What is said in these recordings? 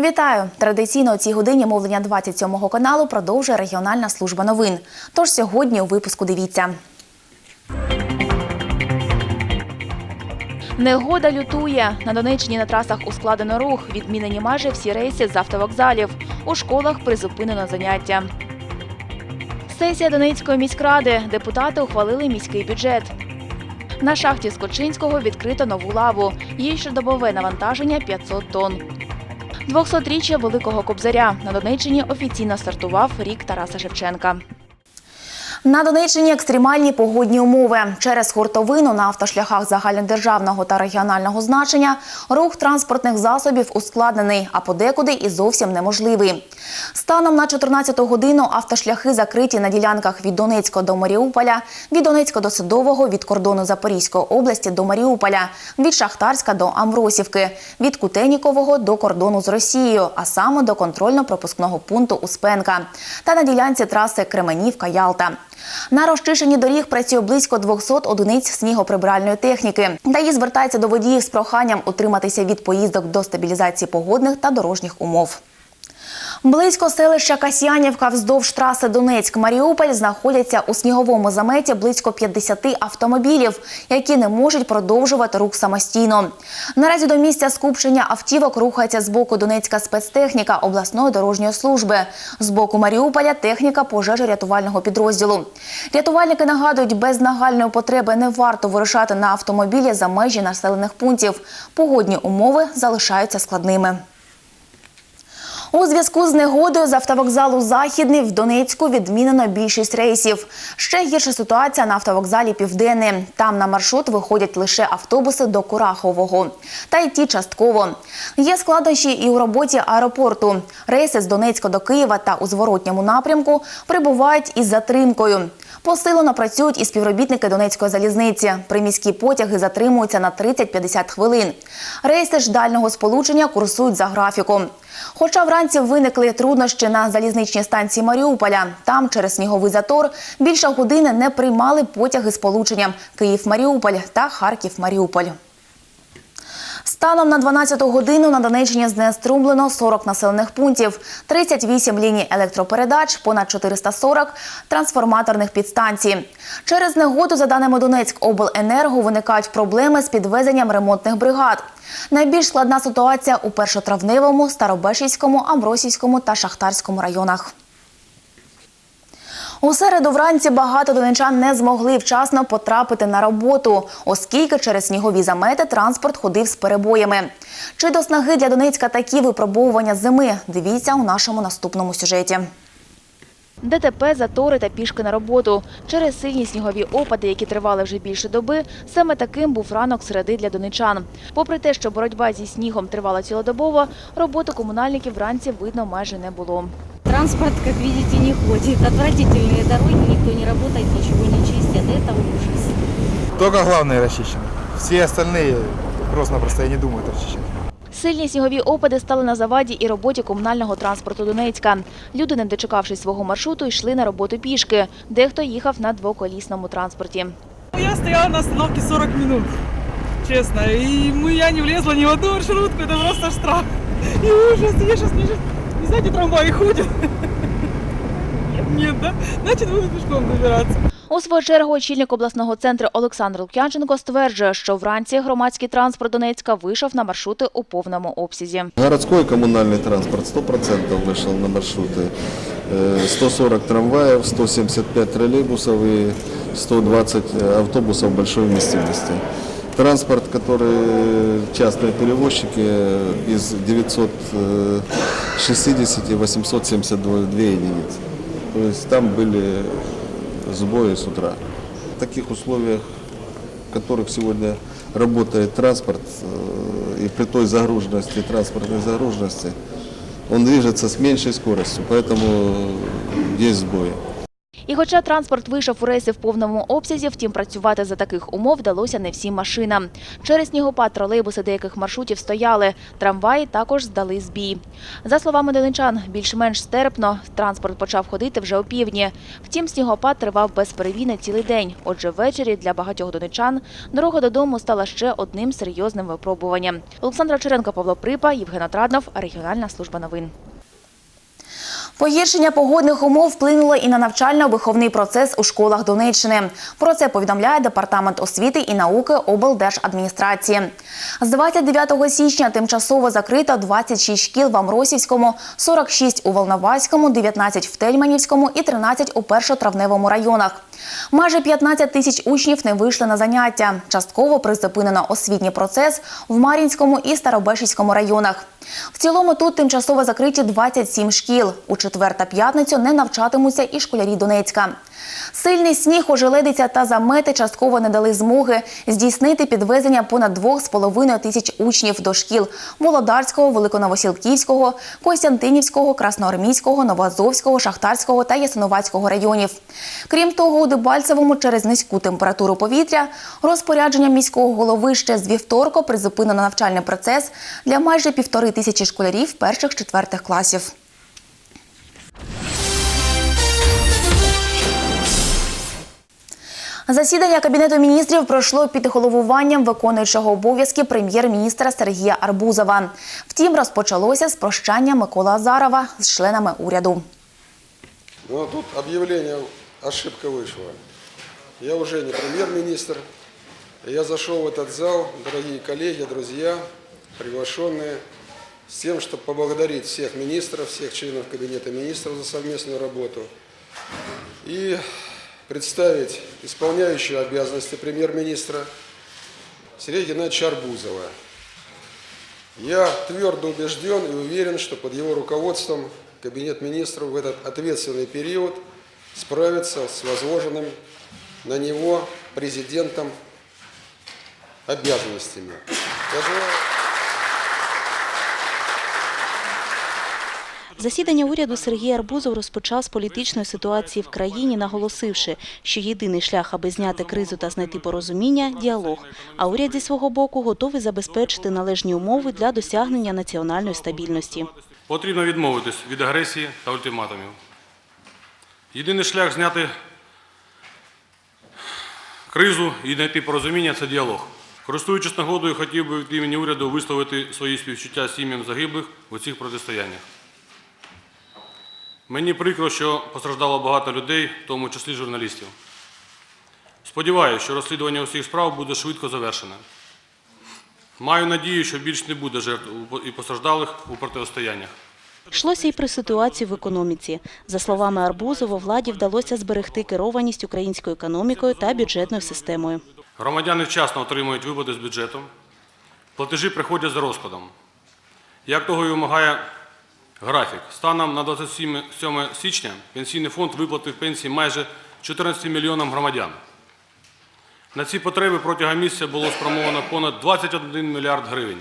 Вітаю! Традиційно у цій годині мовлення 27-го каналу продовжує регіональна служба новин. Тож сьогодні у випуску дивіться. Негода лютує. На Донеччині на трасах ускладено рух. Відмінені майже всі рейси з автовокзалів. У школах призупинено заняття. Сесія Донецької міськради. Депутати ухвалили міський бюджет. На шахті Скочинського відкрито нову лаву. Її щодобове навантаження 500 тонн. 200-річчя Великого Кобзаря. На Донеччині офіційно стартував рік Тараса Шевченка. На Донеччині екстремальні погодні умови. Через хуртовину на автошляхах загальнодержавного та регіонального значення рух транспортних засобів ускладнений, а подекуди і зовсім неможливий. Станом на 14 годину автошляхи закриті на ділянках від Донецька до Маріуполя, від Донецька до Садового, від кордону Запорізької області до Маріуполя, від Шахтарська до Амвросівки, від Кутенікового до кордону з Росією, а саме до контрольно-пропускного пункту Успенка та на ділянці траси Кременівка-Ялта. На розчищенні доріг працює близько 200 одиниць снігоприбиральної техніки. ДАІ звертається до водіїв з проханням утриматися від поїздок до стабілізації погодних та дорожніх умов. Близько селища Касьянівка вздовж траси Донецьк-Маріуполь знаходяться у сніговому заметі близько 50 автомобілів, які не можуть продовжувати рух самостійно. Наразі до місця скупчення автівок рухається з боку Донецька спецтехніка обласної дорожньої служби. З боку Маріуполя техніка пожежо-рятувального підрозділу. Рятувальники нагадують, без нагальної потреби не варто вирушати на автомобілі за межі населених пунктів. Погодні умови залишаються складними. У зв'язку з негодою з автовокзалу Західний в Донецьку відмінено більшість рейсів. Ще гірша ситуація на автовокзалі Південний. Там на маршрут виходять лише автобуси до Курахового. Та й ті частково. Є складнощі і у роботі аеропорту. Рейси з Донецька до Києва та у зворотньому напрямку прибувають із затримкою. Посилено працюють і співробітники Донецької залізниці. Приміські потяги затримуються на 30-50 хвилин. Рейси ж дальнього сполучення курсують за графіком. Хоча вранці виникли труднощі на залізничній станції Маріуполя. Там через сніговий затор більше години не приймали потяги сполученням Київ-Маріуполь та Харків-Маріуполь. Станом на 12 годину на Донеччині знеструмлено 40 населених пунктів, 38 ліній електропередач, понад 440 трансформаторних підстанцій. Через негоду, за даними Донецькобленерго, виникають проблеми з підвезенням ремонтних бригад. Найбільш складна ситуація у першотравневому, Старобешівському, Амбросівському та Шахтарському районах. У середу вранці багато донечан не змогли вчасно потрапити на роботу, оскільки через снігові замети транспорт ходив з перебоями. Чи до снаги для Донецька такі випробовування зими? Дивіться у нашому наступному сюжеті. ДТП, затори та пішки на роботу. Через сильні снігові опади, які тривали вже більше доби, саме таким був ранок середи для донечан. Попри те, що боротьба зі снігом тривала цілодобово, роботи комунальників вранці видно майже не було. Транспорт, как видите, не ходит. Отвратительные дороги, никто не работает, ничего не чистит. Это ужас. Только главные расчищены. Все остальные просто-напросто, я не думаю, расчищать. Сильні снігові опади стали на заваді і роботі комунального транспорту Донецька. Люди, не дочекавшись свого маршруту, йшли на роботу пішки. Дехто їхав на двоколісному транспорті. Я стояла на остановке 40 минут, честно. И мы, я не влезла ни в одну маршрутку, это просто штраф. И ужас, я сейчас не, не знаете, трамваи ходят. Нет, да? Значит, буду пешком добираться. У свою чергу очільник обласного центру Олександр Лук'янченко стверджує, що вранці громадський транспорт Донецька вийшов на маршрути у повному обсязі. Городской коммунальный транспорт 100% вышел на маршруты. Э, 140 трамваев, 175 троллейбусов и 120 автобусов большой вместимости. Транспорт, который частные перевозчики э, из 960 872 единицы. То есть там были сбои с утра. В таких условиях, в которых сегодня работает транспорт, э, и при той загруженности, транспортной загруженности, он движется с меньшей скоростью, поэтому есть сбои. І хоча транспорт вийшов у рейси в повному обсязі, втім працювати за таких умов вдалося не всім машинам. Через снігопад тролейбуси деяких маршрутів стояли, трамваї також здали збій. За словами донечан, більш-менш стерпно транспорт почав ходити вже опівдні. Втім, снігопад тривав без перевіни цілий день. Отже, ввечері для багатьох донечан дорога додому стала ще одним серйозним випробуванням. Олександра Черенко, Павло Припа, Євген Отраднов, регіональна служба новин. Погіршення погодних умов вплинуло і на навчально-виховний процес у школах Донеччини. Про це повідомляє Департамент освіти і науки облдержадміністрації. З 29 січня тимчасово закрито 26 шкіл в Амросівському, 46 у Волноваському, 19 в Тельманівському і 13 у першотравневому районах. Майже 15 тисяч учнів не вийшли на заняття. Частково призупинено освітній процес в Мар'їнському і Старобешівському районах. В цілому тут тимчасово закриті 27 шкіл. У четвер та п'ятницю не навчатимуться і школярі Донецька. Сильний сніг, ожеледиця та замети частково не дали змоги здійснити підвезення понад 2,5 тисяч учнів до шкіл Володарського, Великоновосілківського, Костянтинівського, Красноармійського, Новоазовського, Шахтарського та Ясиновацького районів. Крім того, Дебальцевому через низьку температуру повітря розпорядженням міського голови ще з вівторка призупинено навчальний процес для майже півтори тисячі школярів перших-четвертих класів. Засідання Кабінету міністрів пройшло під головуванням виконуючого обов'язки прем'єр-міністра Сергія Арбузова. Втім, розпочалося з прощання Миколи Азарова з членами уряду. Ну, тут объявление, ошибка вышла. Я уже не премьер-министр. Я зашел в этот зал, дорогие коллеги, друзья, приглашенные, с тем, чтобы поблагодарить всех министров, всех членов Кабинета министров за совместную работу и представить исполняющего обязанности премьер-министра Сергея Геннадьевича Арбузова. Я твердо убежден и уверен, что под его руководством Кабинет министров в этот ответственный период справится с возложенным на него президентом обязанностями. Я желаю- Засідання уряду Сергій Арбузов розпочав з політичної ситуації в країні, наголосивши, що єдиний шлях, аби зняти кризу та знайти порозуміння – діалог. А уряд зі свого боку готовий забезпечити належні умови для досягнення національної стабільності. Потрібно відмовитись від агресії та ультиматумів. Єдиний шлях зняти кризу і знайти порозуміння це діалог. Користуючись нагодою, хотів би від імені уряду висловити свої співчуття сім'ям загиблих у цих протистояннях. Мені прикро, що постраждало багато людей, в тому числі журналістів. Сподіваюся, що розслідування усіх справ буде швидко завершене. Маю надію, що більш не буде жертв і постраждалих у протистояннях. Йшлося і про ситуацію в економіці. За словами Арбузова, владі вдалося зберегти керованість українською економікою та бюджетною системою. Громадяни вчасно отримують виплати з бюджету, платежі приходять за розкладом. Як того і вимагає графік, станом на 27 січня Пенсійний фонд виплатив пенсії майже 14 мільйонам громадян. На ці потреби протягом місяця було спрямовано понад 21 мільярд гривень.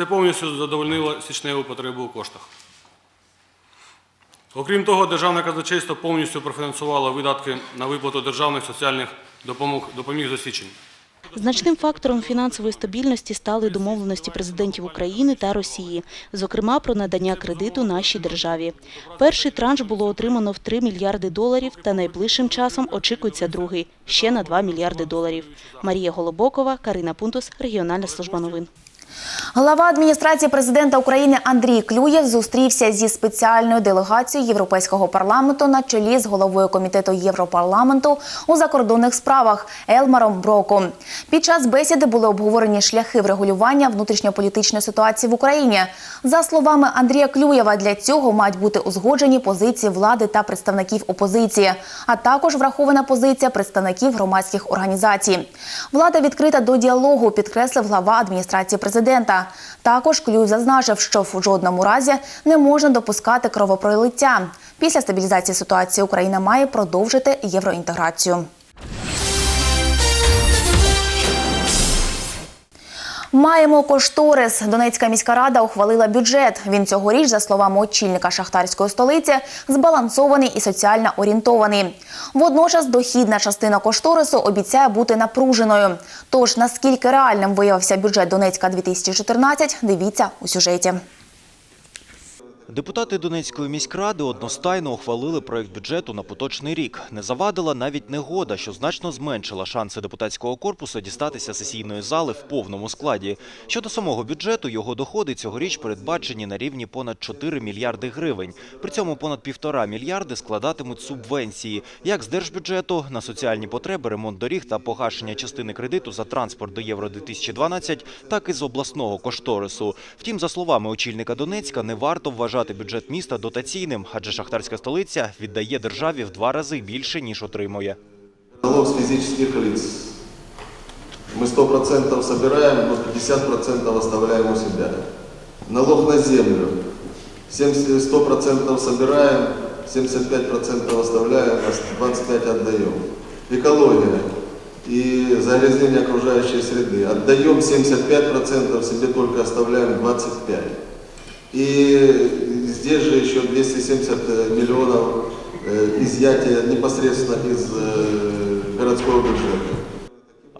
Це повністю задовольнило січневу потребу у коштах. Окрім того, Державне казначейство повністю профінансувало видатки на виплату державних соціальних допомог, допоміг за січень. Значним фактором фінансової стабільності стали домовленості президентів України та Росії, зокрема про надання кредиту нашій державі. Перший транш було отримано в 3 мільярди доларів, та найближчим часом очікується другий – ще на 2 мільярди доларів. Марія Голобокова, Карина Пунтус, Регіональна служба новин. Глава адміністрації президента України Андрій Клюєв зустрівся зі спеціальною делегацією Європейського парламенту на чолі з головою комітету Європарламенту у закордонних справах Елмаром Броком. Під час бесіди були обговорені шляхи врегулювання внутрішньополітичної ситуації в Україні. За словами Андрія Клюєва, для цього мають бути узгоджені позиції влади та представників опозиції, а також врахована позиція представників громадських організацій. Влада відкрита до діалогу, підкреслив глава адміністрації президента. Також Клюй зазначив, що в жодному разі не можна допускати кровопролиття. Після стабілізації ситуації Україна має продовжити євроінтеграцію. Маємо кошторис. Донецька міська рада ухвалила бюджет. Він цьогоріч, за словами очільника шахтарської столиці, збалансований і соціально орієнтований. Водночас дохідна частина кошторису обіцяє бути напруженою. Тож наскільки реальним виявився бюджет Донецька 2014, дивіться у сюжеті. Депутати Донецької міськради одностайно ухвалили проект бюджету на поточний рік. Не завадила навіть негода, що значно зменшила шанси депутатського корпусу дістатися сесійної зали в повному складі. Щодо самого бюджету, його доходи цьогоріч передбачені на рівні понад 4 мільярди гривень. При цьому понад півтора мільярди складатимуть субвенції, як з держбюджету на соціальні потреби, ремонт доріг та погашення частини кредиту за транспорт до Євро 2012, так і з обласного кошторису. Втім, за словами очільника Донецька, не варто вважати бюджет міста дотаційним, адже шахтарська столиця віддає державі в два рази більше ніж отримує. Налог с физических лиц. Мы 100% собираем, но 50% оставляем у себя. Налог на землю. 70, 100% собираем, 75% оставляем, а 25% отдаем. Экология и загрязнение окружающей среды. Отдаем 75%, себе только оставляем 25%. И здесь же еще 270 миллионов э, изъятия непосредственно из э, городского бюджета.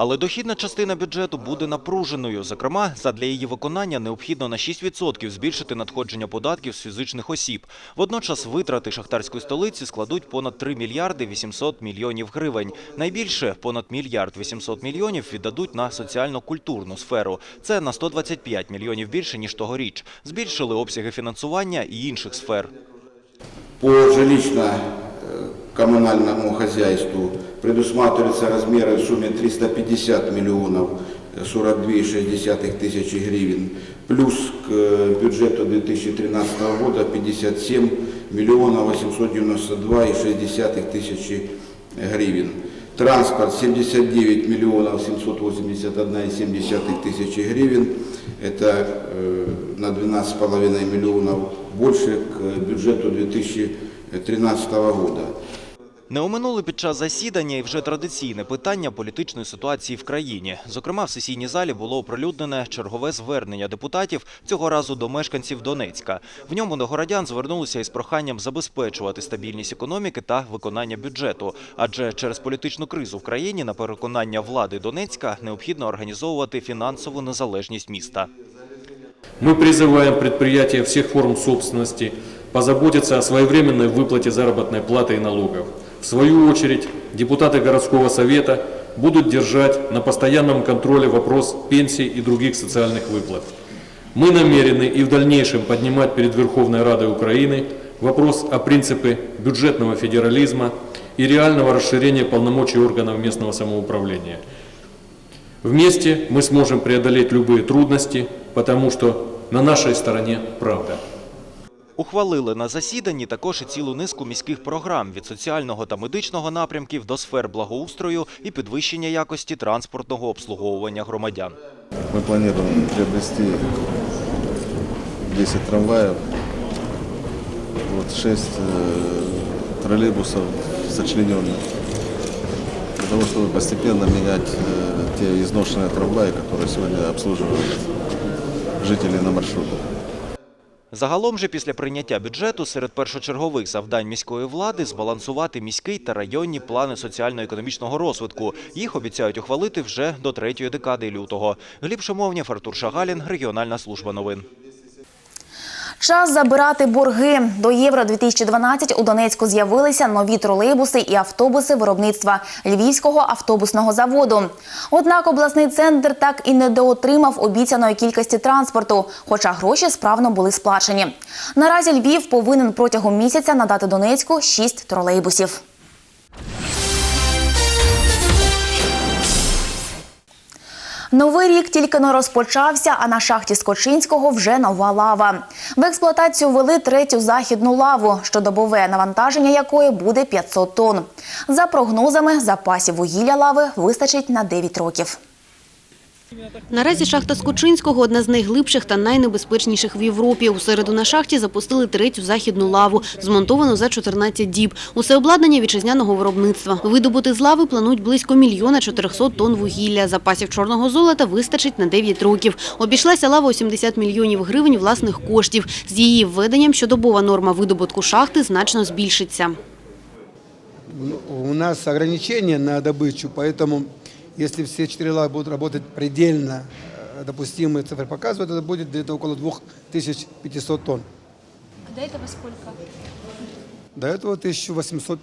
Але дохідна частина бюджету буде напруженою. Зокрема, задля її виконання необхідно на 6% збільшити надходження податків з фізичних осіб. Водночас витрати шахтарської столиці складуть понад 3 мільярди 800 мільйонів гривень. Найбільше – понад мільярд 800 мільйонів віддадуть на соціально-культурну сферу. Це на 125 мільйонів більше, ніж тогоріч. Збільшили обсяги фінансування і інших сфер. По жилищно-коммунальному хозяйству предусматриваются размеры в сумме 350 миллионов 42,6 тысячи гривен, плюс к э, бюджету 2013 года 57 миллионов 892,6 тысячи гривен. Транспорт 79 миллионов 781,7 тысячи гривен. Это э, на 12,5 миллионов больше к бюджету 2013 года. Не оминули під час засідання і вже традиційне питання політичної ситуації в країні. Зокрема, в сесійній залі було оприлюднене чергове звернення депутатів, цього разу до мешканців Донецька. В ньому до городян звернулися із проханням забезпечувати стабільність економіки та виконання бюджету. Адже через політичну кризу в країні, на переконання влади Донецька, необхідно організовувати фінансову незалежність міста. Мы призываем предприятия всех форм собственности позаботиться о своевременной выплате заработной платы и налогов. В свою очередь, депутаты городского совета будут держать на постоянном контроле вопрос пенсий и других социальных выплат. Мы намерены и в дальнейшем поднимать перед Верховной Радой Украины вопрос о принципе бюджетного федерализма и реального расширения полномочий органов местного самоуправления. Вместе мы сможем преодолеть любые трудности, потому что на нашей стороне правда. Ухвалили на засіданні також і цілу низку міських програм від соціального та медичного напрямків до сфер благоустрою і підвищення якості транспортного обслуговування громадян. Мы планируем приобрести 10 трамваев, вот 6 троллейбусов сочлененных, для того, чтобы постепенно менять э, те изношенные трамваи, которые сегодня обслуживают жителей на маршрутах. Загалом же після прийняття бюджету серед першочергових завдань міської влади збалансувати міський та районні плани соціально-економічного розвитку. Їх обіцяють ухвалити вже до третьої декади лютого. Гліб Шимовнєв, Артур Шагалін, регіональна служба новин. Час забирати борги. До Євро 2012 у Донецьку з'явилися нові тролейбуси і автобуси виробництва Львівського автобусного заводу. Однак обласний центр так і не доотримав обіцяної кількості транспорту, хоча гроші справно були сплачені. Наразі Львів повинен протягом місяця надати Донецьку 6 тролейбусів. Новий рік тільки не розпочався, а на шахті Скочинського вже нова лава. В експлуатацію ввели третю західну лаву, щодобове навантаження якої буде 500 тонн. За прогнозами, запасів вугілля лави вистачить на 9 років. Наразі шахта Скочинського – одна з найглибших та найнебезпечніших в Європі. У середу на шахті запустили третю західну лаву, змонтовану за 14 діб. Усе обладнання вітчизняного виробництва. Видобути з лави планують близько мільйона 400 тонн вугілля. Запасів чорного золота вистачить на 9 років. Обійшлася лава у 70 мільйонів гривень власних коштів. З її введенням щодобова норма видобутку шахти значно збільшиться. У нас ограничения на добычу, поэтому если все четыре лавы будут работать предельно э, допустимые цифры показывают, это будет где-то около 2500 тонн. А до этого сколько? До этого 1800